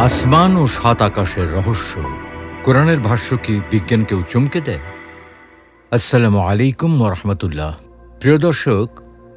আসমান ও সাত আকাশের রহস্য। কোরআনের ভাষ্য কি বিজ্ঞানকেও চমকে দেয়? আসসালামু আলাইকুম রহমতুল্লাহ। প্রিয় দর্শক,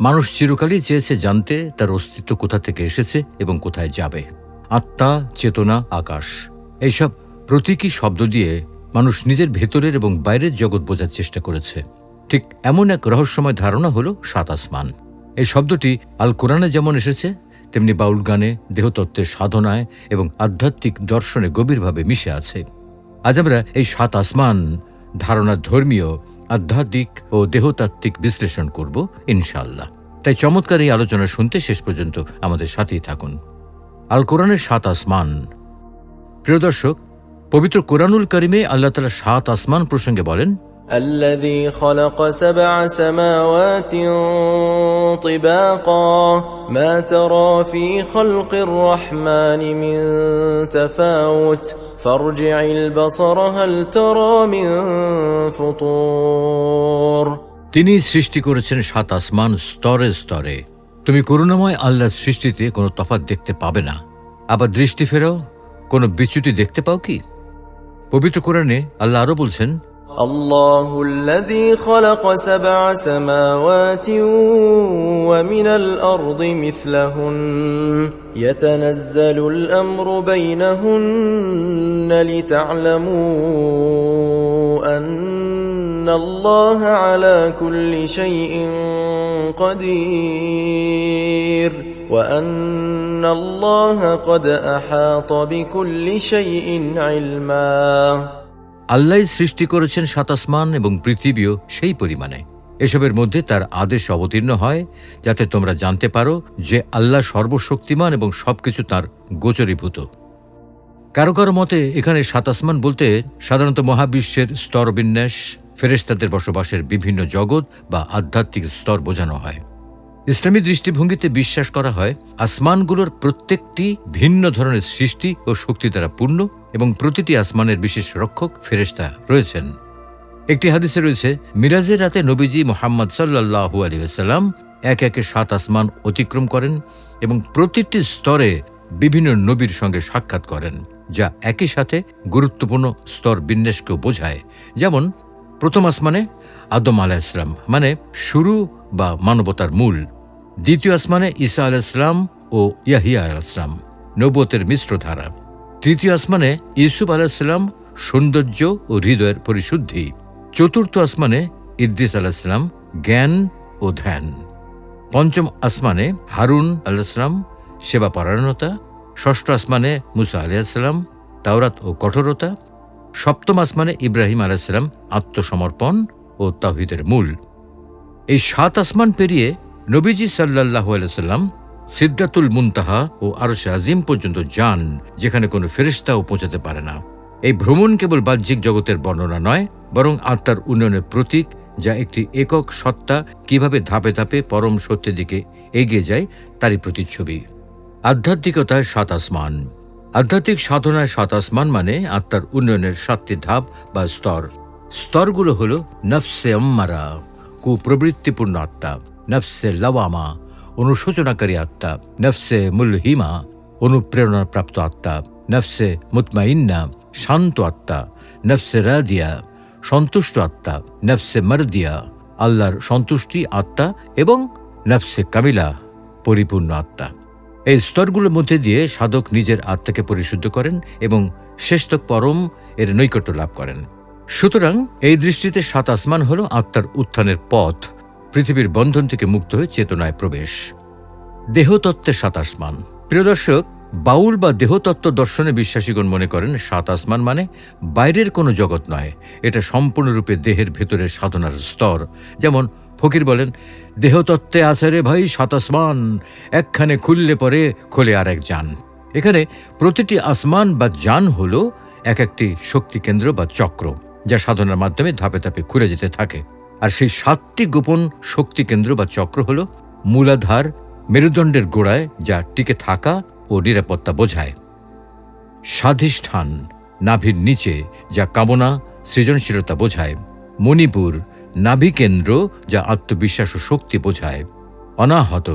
মানুষ চিরকালই চেয়েছে জানতে তার অস্তিত্ব কোথা থেকে এসেছে এবং কোথায় যাবে। আত্মা, চেতনা, আকাশ। এইসব প্রতীকী শব্দ দিয়ে মানুষ নিজের ভেতরের এবং বাইরের জগৎ বোঝার চেষ্টা করেছে। ঠিক এমন এক রহস্যময় ধারণা হল সাত আসমান। এই শব্দটি আল কোরআনে যেমন এসেছে তেমনি বাউল গানে, দেহতত্ত্বের সাধনায় এবং আধ্যাত্মিক দর্শনে গভীরভাবে মিশে আছে। আজ আমরা এই সাত আসমান ধারণার ধর্মীয়, আধ্যাত্মিক ও দেহতাত্ত্বিক বিশ্লেষণ করব ইনশাল্লাহ তাই চমৎকার এই আলোচনা শুনতে শেষ পর্যন্ত আমাদের সাথেই থাকুন। আল কোরআনের সাত আসমান। প্রিয় দর্শক, পবিত্র কোরআনুল করিমে আল্লাহ তালা সাত আসমান প্রসঙ্গে বলেন الذي خلق سبع سماوات طباقا ما ترى في خلق الرحمن من تفاوت فارجع البصر هل ترى من فطور তিনি সৃষ্টি করেছেন সাত আসমান স্তরে স্তরে তুমি করুণাময় আল্লাহর সৃষ্টিতে কোনো তফাৎ দেখতে পাবে না আবার দৃষ্টি ফেরাও কোনো বিচ্যুতি দেখতে পাও কি পবিত্র কোরআনে আল্লাহ আরও বলছেন الله الذي خلق سبع سماوات ومن الأرض مثلهن. يتنزل الأمر بينهن لتعلموا أن الله على كل شيء قدير وأن الله قد أحاط بكل شيء علما. আল্লাহ সৃষ্টি করেছেন সাত আসমান এবং পৃথিবীও সেই পরিমাণে। এসবের মধ্যে তার আদেশ অবতীর্ণ হয়, যাতে তোমরা জানতে পারো যে আল্লাহ সর্বশক্তিমান এবং সবকিছু তার গোচরীভূত। কারও কারও মতে, এখানে সাত আসমান বলতে সাধারণত মহাবিশ্বের স্তরবিন্যাস ফেরেস্তাদের বসবাসের বিভিন্ন জগৎ বা আধ্যাত্মিক স্তর বোঝানো হয়। ইসলামী দৃষ্টিভঙ্গিতে বিশ্বাস করা হয়, আসমানগুলোর প্রত্যেকটি ভিন্ন ধরনের সৃষ্টি ও শক্তি দ্বারা পূর্ণ এবং প্রতিটি আসমানের বিশেষ রক্ষক ফেরেস্তা রয়েছেন। একটি হাদিসে রয়েছে, মিরাজের রাতে নবীজি মোহাম্মদ সাল্লাহু আলী আসাল্লাম এক একে সাত আসমান অতিক্রম করেন এবং প্রতিটি স্তরে বিভিন্ন নবীর সঙ্গে সাক্ষাৎ করেন, যা একই সাথে গুরুত্বপূর্ণ স্তর বিন্যাসকেও বোঝায়। যেমন, প্রথম আসমানে আদম আলাহিসাম মানে শুরু বা মানবতার মূল। দ্বিতীয় আসমানে ঈসা আলাইসলাম ও ইয়াহিয়া আলাইসলাম নবতের মিশ্র ধারা। তৃতীয় আসমানে ইউসুফ আলাহিসাম সৌন্দর্য ও হৃদয়ের পরিশুদ্ধি। চতুর্থ আসমানে ইদ্রিস আলাহিসাম জ্ঞান ও ধ্যান। পঞ্চম আসমানে হারুন আলাহিসাম সেবা পরায়ণতা। ষষ্ঠ আসমানে মুসা আলিয়াল্লাম তাওরাত ও কঠোরতা। সপ্তম আসমানে ইব্রাহিম আলাহিসাম আত্মসমর্পণ ও তাহিদের মূল। এই সাত আসমান পেরিয়ে নবীজি সাল্লাহ আলাইসাল্লাম সিদ্ধাতুল মুনতাহা ও আরশে আজিম পর্যন্ত যান, যেখানে কোনো ফেরিস্তাও পৌঁছাতে পারে না। এই ভ্রমণ কেবল বাহ্যিক জগতের বর্ণনা নয়, বরং আত্মার উন্নয়নের প্রতীক, যা একটি একক সত্তা কীভাবে ধাপে ধাপে পরম সত্যের দিকে এগিয়ে যায়, তারই প্রতিচ্ছবি। আধ্যাত্মিকতায় সাত আসমান। আধ্যাত্মিক সাধনায় সাত আসমান মানে আত্মার উন্নয়নের সাতটি ধাপ বা স্তর। স্তরগুলো হল নফসে অম্মারা কুপ্রবৃত্তিপূর্ণ আত্মা। নফসে লওয়ামা, অনুশোচনাকারী আত্মা। নফসে মুলহিমা, অনুপ্রেরণাপ্রাপ্ত আত্মা। নফসে মুতমাইন্না, শান্ত আত্মা। নফসে রাদিয়া, সন্তুষ্ট আত্মা। নফসে মারদিয়া, আল্লাহর সন্তুষ্টি আত্মা এবং নফসে কামিলা, পরিপূর্ণ আত্মা। এই স্তরগুলোর মধ্যে দিয়ে সাধক নিজের আত্মাকে পরিশুদ্ধ করেন এবং শেষতক পরম এর নৈকট্য লাভ করেন। সুতরাং এই দৃষ্টিতে সাত আসমান হল আত্মার উত্থানের পথ। পৃথিবীর বন্ধন থেকে মুক্ত হয়ে চেতনায় প্রবেশ। দেহতত্ত্বের সাত আসমান। প্রিয় দর্শক, বাউল বা দেহতত্ত্ব দর্শনে বিশ্বাসীগণ মনে করেন সাত আসমান মানে বাইরের কোনো জগৎ নয়। এটা সম্পূর্ণরূপে দেহের ভেতরের সাধনার স্তর। যেমন ফকির বলেন, দেহতত্ত্বে আছে রে ভাই সাত আসমান, একখানে খুললে পরে খোলে আর এক যান। এখানে প্রতিটি আসমান বা যান হল এক একটি শক্তি কেন্দ্র বা চক্র, যা সাধনার মাধ্যমে ধাপে ধাপে খুলে যেতে থাকে। আর সেই সাতটি গোপন শক্তি কেন্দ্র বা চক্র হল মূলাধার, মেরুদণ্ডের গোড়ায় যা টিকে থাকা ও নিরাপত্তা বোঝায়। স্বাধিষ্ঠান, নাভির নিচে যা কামনা, সৃজনশীলতা বোঝায়। মণিপুর নাভিকেন্দ্র যা আত্মবিশ্বাস ও শক্তি বোঝায়। অনাহত,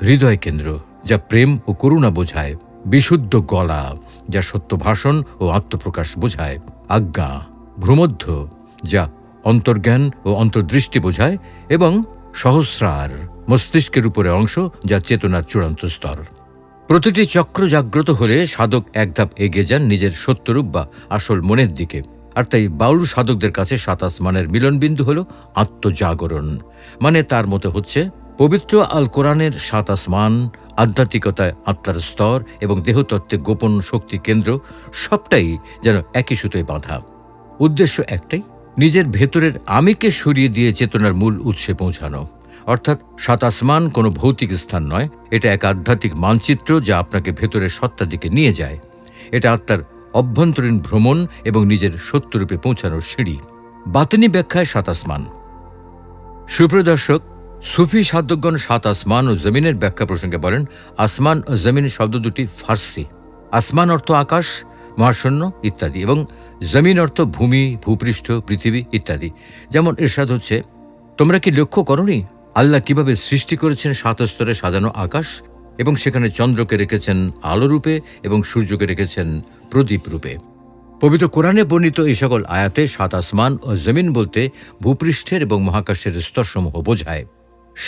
হৃদয় কেন্দ্র যা প্রেম ও করুণা বোঝায়। বিশুদ্ধ গলা যা সত্য ভাষণ ও আত্মপ্রকাশ বোঝায়। আজ্ঞা, ভ্রমধ্য যা অন্তর্জ্ঞান ও অন্তর্দৃষ্টি বোঝায় এবং সহস্রার মস্তিষ্কের উপরে অংশ যা চেতনার চূড়ান্ত স্তর। প্রতিটি চক্র জাগ্রত হলে সাধক এক ধাপ এগিয়ে যান নিজের সত্যরূপ বা আসল মনের দিকে। আর তাই বাউল সাধকদের কাছে সাত আসমানের মিলনবিন্দু হল আত্মজাগরণ। মানে তার মতো হচ্ছে, পবিত্র আল কোরআনের সাত আসমান আধ্যাত্মিকতায় আত্মার স্তর এবং দেহতত্ত্বে গোপন শক্তি কেন্দ্র সবটাই যেন একই সুতোয় বাঁধা। উদ্দেশ্য একটাই নিজের ভেতরের আমিকে সরিয়ে দিয়ে চেতনার মূল উৎসে পৌঁছানো। অর্থাৎ সাত আসমান কোনো ভৌতিক স্থান নয়, এটা এক আধ্যাত্মিক মানচিত্র যা আপনাকে ভেতরের সত্তা দিকে নিয়ে যায়। এটা আত্মার অভ্যন্তরীণ ভ্রমণ এবং নিজের সত্যরূপে পৌঁছানোর সিঁড়ি। বাতিনি ব্যাখ্যায় সাত আসমান। সুপ্রিয় দর্শক, সুফি সাধকগণ সাত আসমান ও জমিনের ব্যাখ্যা প্রসঙ্গে বলেন, আসমান ও জমিন শব্দ দুটি ফার্সি। আসমান অর্থ আকাশ মহাশূন্য ইত্যাদি এবং জমিন অর্থ ভূমি, ভূপৃষ্ঠ, পৃথিবী ইত্যাদি। যেমন এরশাদ হচ্ছে, তোমরা কি লক্ষ্য করনি? আল্লাহ কীভাবে সৃষ্টি করেছেন সাত স্তরে সাজানো আকাশ এবং সেখানে চন্দ্রকে রেখেছেন আলো রূপে এবং সূর্যকে রেখেছেন প্রদীপ রূপে? পবিত্র কোরআনে বর্ণিত এই সকল আয়াতে সাত আসমান ও জমিন বলতে ভূপৃষ্ঠের এবং মহাকাশের স্তরসমূহ বোঝায়।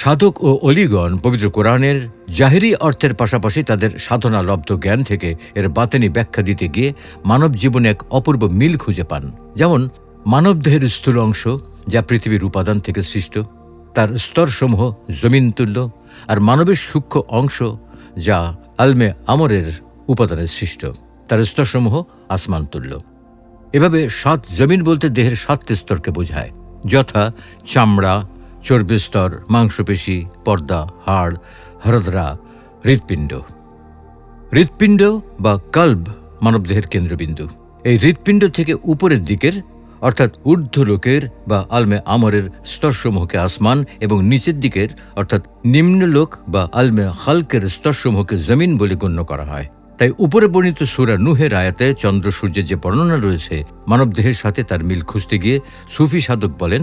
সাধক ও অলিগণ পবিত্র কোরআনের জাহেরি অর্থের পাশাপাশি তাদের সাধনা লব্ধ জ্ঞান থেকে এর বাতেনি ব্যাখ্যা দিতে গিয়ে মানব জীবনে এক অপূর্ব মিল খুঁজে পান। যেমন, মানবদেহের স্থূল অংশ, যা পৃথিবীর উপাদান থেকে সৃষ্ট, তার স্তরসমূহ জমিন তুল্য, আর মানবের সূক্ষ্ম অংশ, যা আলমে আমরের উপাদানের সৃষ্ট, তার স্তরসমূহ আসমান তুল্য। এভাবে সাত জমিন বলতে দেহের সাতটি স্তরকে বোঝায়, যথা চামড়া চর্বিস্তর মাংসপেশি, পর্দা, হাড়, হরদরা, হৃৎপিণ্ড। হৃৎপিণ্ড বা কাল্ব মানবদেহের কেন্দ্রবিন্দু। এই হৃৎপিণ্ড থেকে উপরের দিকের, অর্থাৎ ঊর্ধ্ব লোকের বা আলমে আমরের স্তরসমূহকে আসমান এবং নিচের দিকের, অর্থাৎ নিম্নলোক বা আলমে হালকের স্তরসমূহকে জমিন বলে গণ্য করা হয়। তাই উপরে বর্ণিত সুরা নুহের আয়াতে চন্দ্র সূর্যের যে বর্ণনা রয়েছে, মানবদেহের সাথে তার মিল খুঁজতে গিয়ে সুফি সাধক বলেন,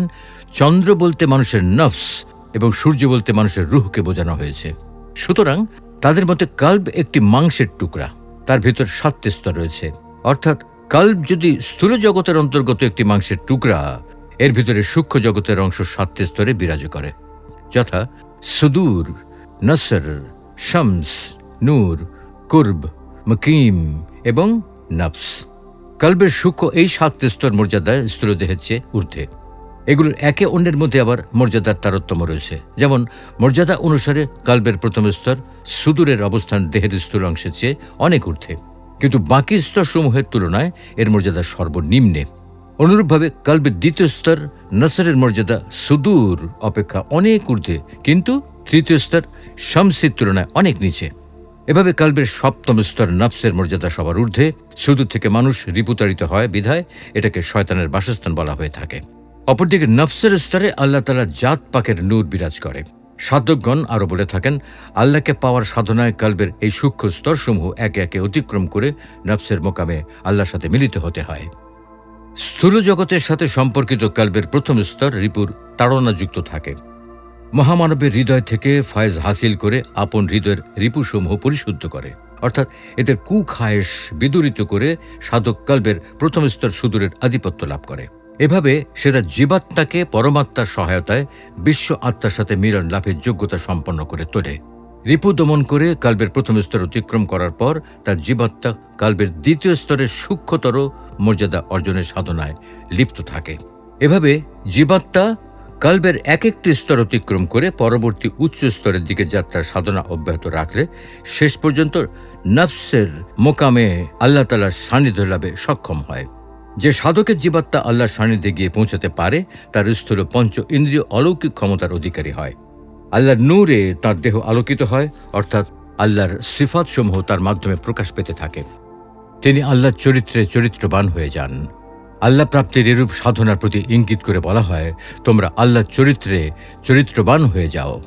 চন্দ্র বলতে মানুষের নফস এবং সূর্য বলতে মানুষের রুহকে বোঝানো হয়েছে। সুতরাং তাদের মতে কাল্ব একটি মাংসের টুকরা, তার ভিতর সাতটি স্তর রয়েছে। অর্থাৎ কাল্ব যদি স্থূল জগতের অন্তর্গত একটি মাংসের টুকরা, এর ভিতরে সূক্ষ্ম জগতের অংশ সাতটি স্তরে বিরাজ করে। যথা সুদূর, নসর, শামস, নূর, কুর্ব মকিম এবং নফস। কাল্বের সূক্ষ্ম এই সাতটি স্তর মর্যাদায় স্থূলদেহের চেয়ে ঊর্ধ্বে। এগুলোর একে অন্যের মধ্যে আবার মর্যাদার তারতম্য রয়েছে। যেমন, মর্যাদা অনুসারে কাল্বের প্রথম স্তর সুদূরের অবস্থান দেহের স্থূল অংশের চেয়ে অনেক ঊর্ধ্বে। কিন্তু বাকি স্তরসমূহের তুলনায় এর মর্যাদা সর্বনিম্নে। অনুরূপভাবে কাল্বের দ্বিতীয় স্তর নসরের মর্যাদা সুদূর অপেক্ষা অনেক ঊর্ধ্বে। কিন্তু তৃতীয় স্তর শামসির তুলনায় অনেক নিচে। এভাবে কাল্বের সপ্তম স্তর নফসের মর্যাদা সবার ঊর্ধ্বে, সুদূর থেকে মানুষ রিপুতাড়িত হয় বিধায় এটাকে শয়তানের বাসস্থান বলা হয়ে থাকে। অপরদিকে নফসের স্তরে আল্লাহ তালা জাত পাকের নূর বিরাজ করে। সাধকগণ আরও বলে থাকেন, আল্লাহকে পাওয়ার সাধনায় কাল্বের এই সূক্ষ্ম স্তরসমূহ একে একে অতিক্রম করে নফসের মোকামে আল্লাহর সাথে মিলিত হতে হয়। স্থূল জগতের সাথে সম্পর্কিত কাল্বের প্রথম স্তর রিপুর তাড়নাযুক্ত থাকে। মহামানবের হৃদয় থেকে ফয়েজ হাসিল করে আপন হৃদয়ের রিপুসমূহ পরিশুদ্ধ করে। অর্থাৎ এদের কুখায়েশ বিদূরিত করে সাধক কাল্বের প্রথম স্তর সুদূরের আধিপত্য লাভ করে। এভাবে সে তার জীবাত্মাকে পরমাত্মার সহায়তায় বিশ্ব আত্মার সাথে মিলন লাভের যোগ্যতা সম্পন্ন করে তোলে। রিপু দমন করে কাল্বের প্রথম স্তর অতিক্রম করার পর তার জীবাত্মা কাল্বের দ্বিতীয় স্তরের সূক্ষ্মতর মর্যাদা অর্জনের সাধনায় লিপ্ত থাকে। এভাবে জীবাত্মা কাল্বের এক একটি স্তর অতিক্রম করে পরবর্তী উচ্চ স্তরের দিকে যাত্রার সাধনা অব্যাহত রাখলে শেষ পর্যন্ত নফসের মোকামে আল্লাহ তালার সান্নিধ্য লাভে সক্ষম হয়। যে সাধকের জীবাত্মা আল্লাহর সান্নিধ্যে গিয়ে পৌঁছাতে পারে, তার স্থূল পঞ্চ ইন্দ্রিয় অলৌকিক ক্ষমতার অধিকারী হয়। আল্লাহর নূরে তার দেহ আলোকিত হয়, অর্থাৎ আল্লাহর সিফাতসমূহ তার মাধ্যমে প্রকাশ পেতে থাকে। তিনি আল্লাহর চরিত্রে চরিত্রবান হয়ে যান। আল্লাহ প্রাপ্তির এরূপ সাধনার প্রতি ইঙ্গিত করে বলা হয়, তোমরা আল্লাহর চরিত্রে চরিত্রবান হয়ে যাও।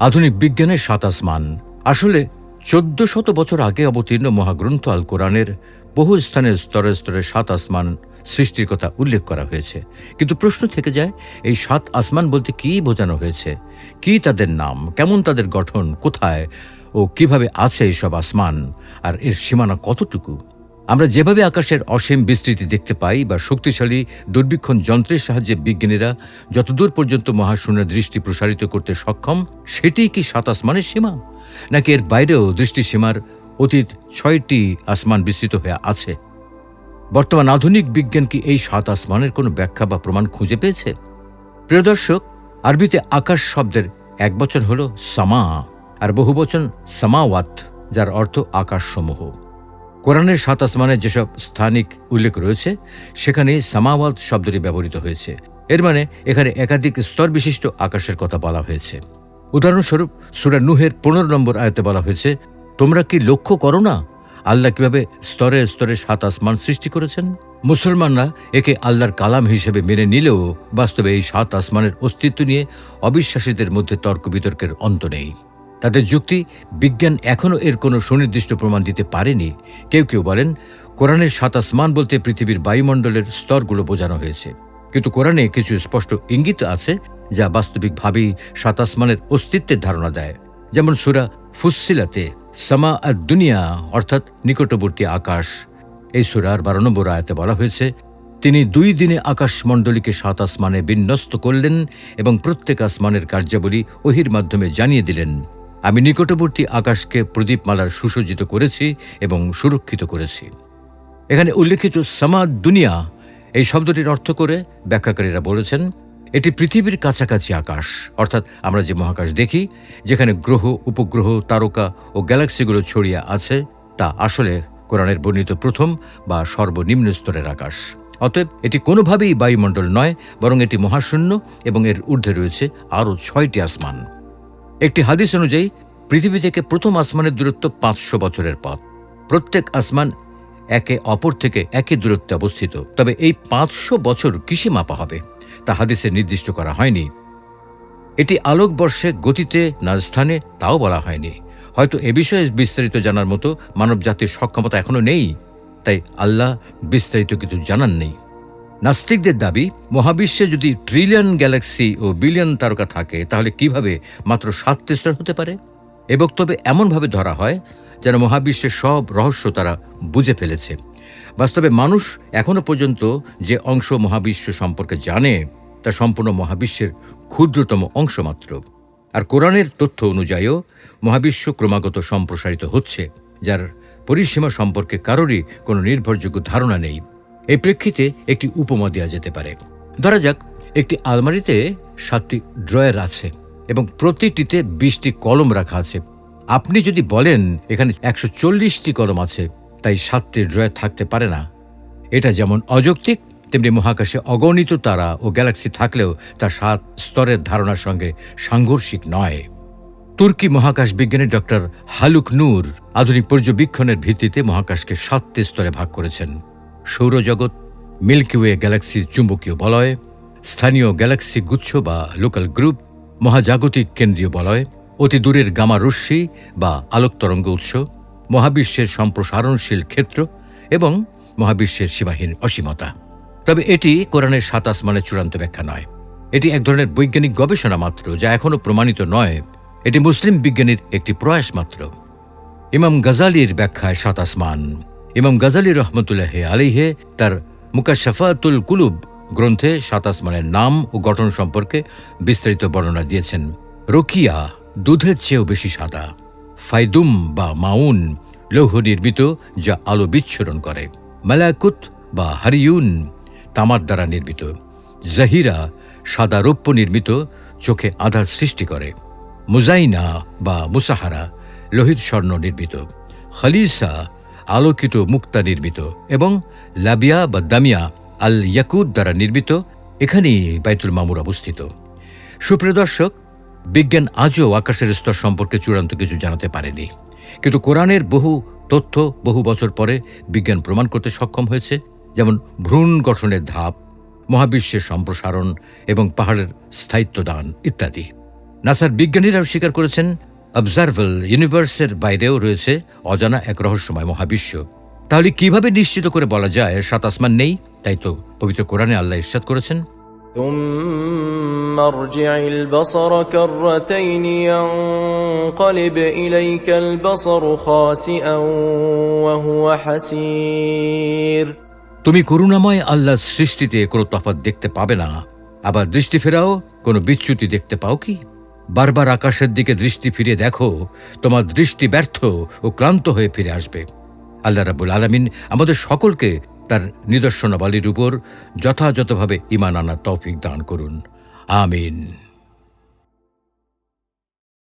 আধুনিক বিজ্ঞানের সাত আসমান। আসলে চোদ্দ শত বছর আগে অবতীর্ণ মহাগ্রন্থ আল কোরআনের বহু স্থানে স্তরে স্তরে সাত আসমান সৃষ্টির কথা উল্লেখ করা হয়েছে। কিন্তু প্রশ্ন থেকে যায়, এই সাত আসমান বলতে কী বোঝানো হয়েছে? কী তাদের নাম? কেমন তাদের গঠন? কোথায়? ও কীভাবে আছে এইসব আসমান? আর এর সীমানা কতটুকু? আমরা যেভাবে আকাশের অসীম বিস্তৃতি দেখতে পাই বা শক্তিশালী দুর্বীক্ষণ যন্ত্রের সাহায্যে বিজ্ঞানীরা যতদূর পর্যন্ত মহাশূন্যের দৃষ্টি প্রসারিত করতে সক্ষম সেটিই কি সাত আসমানের সীমা? নাকি এর বাইরেও দৃষ্টিসীমার অতীত ছয়টি আসমান বিস্তৃত হয়ে আছে? বর্তমান আধুনিক বিজ্ঞান কি এই সাত আসমানের কোনো ব্যাখ্যা বা প্রমাণ খুঁজে পেয়েছে? প্রিয় দর্শক, আরবিতে আকাশ শব্দের এক বচন হল সামা, আর বহু বচন সামাওয়াত, যার অর্থ আকাশসমূহ। কোরআনের সাত আসমানের যেসব স্থানিক উল্লেখ রয়েছে সেখানে সামাওয়াত শব্দটি ব্যবহৃত হয়েছে। এর মানে এখানে একাধিক স্তর বিশিষ্ট আকাশের কথা বলা হয়েছে। উদাহরণস্বরূপ, সুরা নুহের পনেরো নম্বর আয়তে বলা হয়েছে, তোমরা কি লক্ষ্য করো না? আল্লাহ কীভাবে স্তরে স্তরে সাত আসমান সৃষ্টি করেছেন? মুসলমানরা একে আল্লাহর কালাম হিসেবে মেনে নিলেও বাস্তবে এই সাত আসমানের অস্তিত্ব নিয়ে অবিশ্বাসীদের মধ্যে তর্ক বিতর্কের অন্ত নেই। তাদের যুক্তি, বিজ্ঞান এখনও এর কোনো সুনির্দিষ্ট প্রমাণ দিতে পারেনি। কেউ কেউ বলেন, কোরআনের সাত আসমান বলতে পৃথিবীর বায়ুমণ্ডলের স্তরগুলো বোঝানো হয়েছে। কিন্তু কোরআনে কিছু স্পষ্ট ইঙ্গিত আছে, যা বাস্তবিকভাবেই সাত আসমানের অস্তিত্বের ধারণা দেয়। যেমন সুরা ফুসিলাতে সামা আর দুনিয়া অর্থাৎ নিকটবর্তী আকাশ। এই সুরার বারো নম্বর আয়াতে বলা হয়েছে, তিনি দুই দিনে আকাশমণ্ডলীকে সাত আসমানে বিন্যস্ত করলেন এবং প্রত্যেক আসমানের কার্যাবলী ওহির মাধ্যমে জানিয়ে দিলেন। আমি নিকটবর্তী আকাশকে প্রদীপমালার সুসজ্জিত করেছি এবং সুরক্ষিত করেছি। এখানে উল্লেখিত সামাদ দুনিয়া এই শব্দটির অর্থ করে ব্যাখ্যাকারীরা বলেছেন, এটি পৃথিবীর কাছাকাছি আকাশ। অর্থাৎ আমরা যে মহাকাশ দেখি, যেখানে গ্রহ, উপগ্রহ, তারকা ও গ্যালাক্সিগুলো ছড়িয়ে আছে, তা আসলে কোরআনের বর্ণিত প্রথম বা সর্বনিম্ন স্তরের আকাশ। অতএব এটি কোনোভাবেই বায়ুমণ্ডল নয়, বরং এটি মহাশূন্য এবং এর ঊর্ধ্বে রয়েছে আরও ছয়টি আসমান। একটি হাদিস অনুযায়ী, পৃথিবী থেকে প্রথম আসমানের দূরত্ব পাঁচশো বছরের পথ। প্রত্যেক আসমান একে অপর থেকে একই দূরত্বে অবস্থিত। তবে এই পাঁচশো বছর কিসে মাপা হবে, তা হাদিসে নির্দিষ্ট করা হয়নি। এটি আলোকবর্ষে গতিতে না স্থানে, তাও বলা হয়নি। হয়তো এ বিষয়ে বিস্তারিত জানার মতো মানব জাতির সক্ষমতা এখনও নেই, তাই আল্লাহ বিস্তারিত কিছু জানান নেই নাস্তিকদের দাবি, মহাবিশ্বে যদি ট্রিলিয়ন গ্যালাক্সি ও বিলিয়ন তারকা থাকে, তাহলে কীভাবে মাত্র সাতটি স্তর হতে পারে? এ বক্তব্যে এমনভাবে ধরা হয় যেন মহাবিশ্বের সব রহস্য তারা বুঝে ফেলেছে। বাস্তবে মানুষ এখনও পর্যন্ত যে অংশ মহাবিশ্ব সম্পর্কে জানে, তা সম্পূর্ণ মহাবিশ্বের ক্ষুদ্রতম অংশ মাত্র। আর কোরআনের তথ্য অনুযায়ীও মহাবিশ্ব ক্রমাগত সম্প্রসারিত হচ্ছে, যার পরিসীমা সম্পর্কে কারোরই কোনো নির্ভরযোগ্য ধারণা নেই। এই প্রেক্ষিতে একটি উপমা দেওয়া যেতে পারে। ধরা যাক, একটি আলমারিতে সাতটি ড্রয়ার আছে এবং প্রতিটিতে বিশটি কলম রাখা আছে। আপনি যদি বলেন এখানে একশো চল্লিশটি কলম আছে, তাই সাতটি ড্রয়ার থাকতে পারে না। এটা যেমন অযৌক্তিক, তেমনি মহাকাশে অগণিত তারা ও গ্যালাক্সি থাকলেও তা সাত স্তরের ধারণার সঙ্গে সাংঘর্ষিক নয়। তুর্কি মহাকাশ বিজ্ঞানী ডক্টর হালুক নূর আধুনিক পর্যবেক্ষণের ভিত্তিতে মহাকাশকে সাতটি স্তরে ভাগ করেছেন। সৌরজগৎ মিল্কিওয়ে গ্যালাক্সির চুম্বকীয় বলয়, স্থানীয় গ্যালাক্সি গুচ্ছ বা লোকাল গ্রুপ মহাজাগতিক কেন্দ্রীয় বলয়, অতি দূরের গামা রশ্মি বা আলোক তরঙ্গ উৎস, মহাবিশ্বের সম্প্রসারণশীল ক্ষেত্র এবং মহাবিশ্বের সীমাহীন অসীমতা। তবে এটি কোরআনের সাত আসমানের চূড়ান্ত ব্যাখ্যা নয়। এটি এক ধরনের বৈজ্ঞানিক গবেষণা মাত্র, যা এখনও প্রমাণিত নয়। এটি মুসলিম বিজ্ঞানীর একটি প্রয়াস মাত্র। ইমাম গাজালির ব্যাখ্যায় সাত আসমান। ইমাম গাজালি রহমতুল্লাহ আলিহে তার মুকাশাফাতুল কুলুব গ্রন্থে সাত আসমানের নাম ও গঠন সম্পর্কে বিস্তারিত বর্ণনা দিয়েছেন। রকিয়া দুধের চেয়েও বেশি সাদা। ফাইদুম বা মাউন লৌহ নির্মিত যা আলো বিচ্ছুরণ করে। মালাকুত বা হারিউন তামার দ্বারা নির্মিত। জাহিরা সাদা রৌপ্য নির্মিত চোখে আধার সৃষ্টি করে। মুজাইনা বা মুসাহারা লোহিত স্বর্ণ নির্মিত। খালিসা আলোকিত মুক্তা নির্মিত এবং লাবিয়া বা দামিয়া আল ইয়াকুদ দ্বারা নির্মিত, এখানেই বাইতুল মামুর অবস্থিত। সুপ্রিয় দর্শক, বিজ্ঞান আজও আকাশের স্তর সম্পর্কে চূড়ান্ত কিছু জানাতে পারেনি। কিন্তু কোরআনের বহু তথ্য বহু বছর পরে বিজ্ঞান প্রমাণ করতে সক্ষম হয়েছে, যেমন ভ্রূণ গঠনের ধাপ, মহাবিশ্বের সম্প্রসারণ এবং পাহাড়ের স্থায়িত্ব দান ইত্যাদি। নাসার বিজ্ঞানীরাও স্বীকার করেছেন অবজারভেল ইউনিভার্সের বাইরেও রয়েছে অজানা এক রহস্যময় মহাবিশ্ব তাহলে কিভাবে নিশ্চিত করে বলা যায় সাত আসমান নেই তাই তো পবিত্র কোরআনে আল্লাহ ইরশাদ করেছেন ثم ارجع البصر كرتين ينقلب إليك البصر خاسئا وهو حسير তুমি করুণাময় আল্লাহর সৃষ্টিতে কোনো তফাৎ দেখতে পাবে না আবার দৃষ্টি ফেরাও কোনো বিচ্যুতি দেখতে পাও কি বারবার আকাশের দিকে দৃষ্টি ফিরে দেখো, তোমার দৃষ্টি ব্যর্থ ও ক্লান্ত হয়ে ফিরে আসবে। আল্লাহ রাবুল আলমিন আমাদের সকলকে তার নিদর্শনাবলীর উপর যথাযথভাবে ইমান আনার তৌফিক দান করুন। আমিন।